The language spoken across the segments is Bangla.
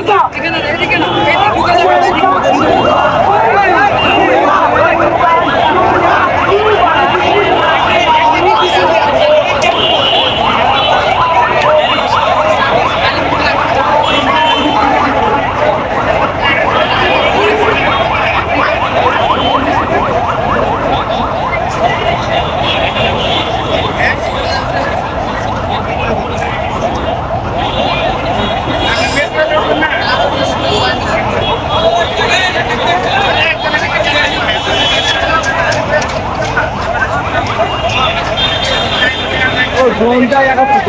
கொடுத்தா ঘন্টায় একত্রিত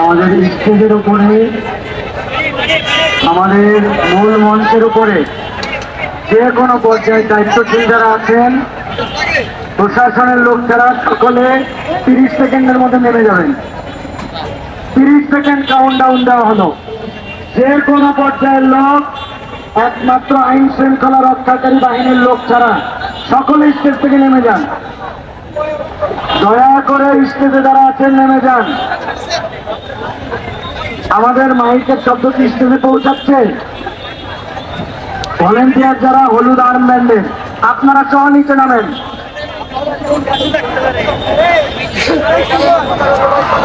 আমাদের স্টেজের উপরে, আমাদের মূল মঞ্চের উপরে যে কোনো পর্যায়ে দায়িত্বশীল যারা আছেন, প্রশাসনের লোক যারা সকলে তিরিশ সেকেন্ডের মধ্যে নেমে যাবেন। তিরিশ সেকেন্ড কাউন্ট ডাউন দেওয়া হলো। যে কোনো পর্যায়ের লোক, একমাত্র আইন শৃঙ্খলা রক্ষাকারী বাহিনীর লোক ছাড়া সকলে স্টেজ থেকে নেমে যান। দয়া করে স্টেজে যারা আছেন, নেমে যান। আমাদের মাইকের শব্দ কি স্টেজে পৌঁছাচ্ছে? ভলেন্টিয়ার যারা হলুদ আর্ম ব্যান্ডের আপনারা সহ নিচে নামেন।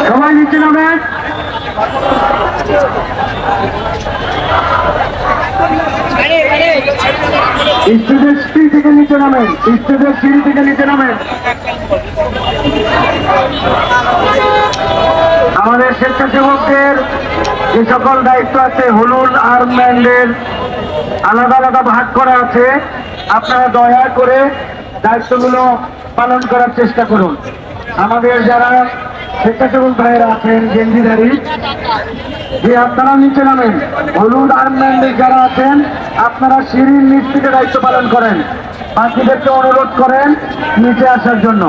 সবাই নিচে নামেন স্টেজের সিঁড়ি থেকে নিচে নামেন, স্টেজের সিঁড়ি থেকে নিচে নামেন। আমাদের স্বেচ্ছাসেবকদের যে সকল দায়িত্ব আছে, হলুদ আর্মব্যান্ডের আলাদা আলাদা ভাগ করা আছে, আপনারা দয়া করে দায়িত্বগুলো পালন করার চেষ্টা করুন। আমাদের যারা স্বেচ্ছাসেবক ভাইয়েরা আছেন যে আপনারা নিচে নামেন, হলুদ আর্মব্যান্ডে যারা আছেন, আপনারা সিঁড়ির নিচ থেকে দায়িত্ব পালন করেন। বাকিদেরকে অনুরোধ করেন নিচে আসার জন্য।